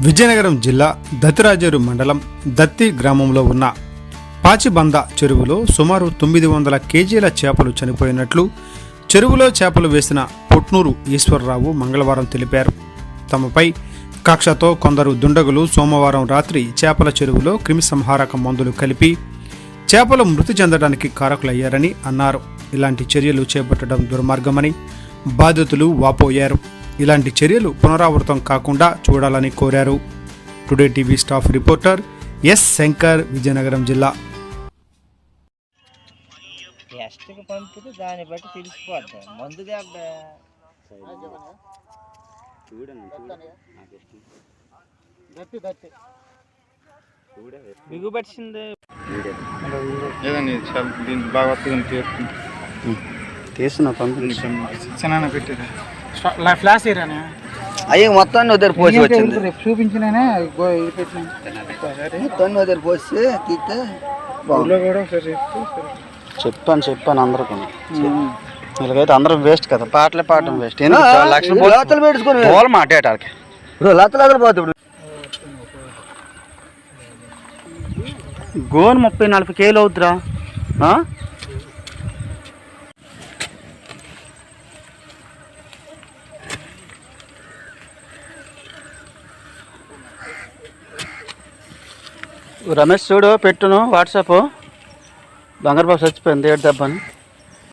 విజయనగరం జిల్లా దత్తిరాజేరు మండలం దత్తి గ్రామంలో ఉన్న పాచిబంద చెరువులో సుమారు తొమ్మిది వందల కేజీల చేపలు చనిపోయినట్లు చెరువులో చేపలు వేసిన పొట్నూరు ఈశ్వరరావు మంగళవారం తెలిపారు. తమపై కక్షతో కొందరు దుండగులు సోమవారం రాత్రి చేపల చెరువులో క్రిమిసంహారక మందులు కలిపి చేపలు మృతి చెందడానికి కారకులయ్యారని అన్నారు. ఇలాంటి చర్యలు చేపట్టడం దుర్మార్గమని బాధితులు వాపోయారు. ఇలాంటి చర్యలు పునరావృతం కాకుండా చూడాలని కోరారు. Today TV staff reporter S Shankar Vizianagaram జిల్లా. టెస్ట్కి పంపితే దాన్ని బట్టి తెలిసిపోద్ది. మందు దెబ్బ బిగు పట్టింది లేదండి చాలా దీనికి బాగా వస్తుంది తీరుతుంది తీస్తున్నా పంపించి చిన్న పెట్టేది ఫ్లాష్ ఏరానే అయ్యి మొత్తాన్ని వదిలి పోసి వచ్చింది. రేపు చూపించినానే మొత్తాన్ని వదిలి పోసి తీస్తే. చెప్పాను చెప్పాను అందరికి. వీళ్ళకైతే అందరం వేస్ట్ కదా పాటలే పాడడం వేస్ట్. లక్షలు లోతలు పెట్టుకుని పోవాలి మాట్లాడటానికి లతలు అదలు పోతుంది గోను ముప్పై నలభై కేలు అవుతురా? రమేష్ చూడు పెట్టును వాట్సాప్. బంగారు బాబు చచ్చిపోయింది ఏడు దెబ్బని.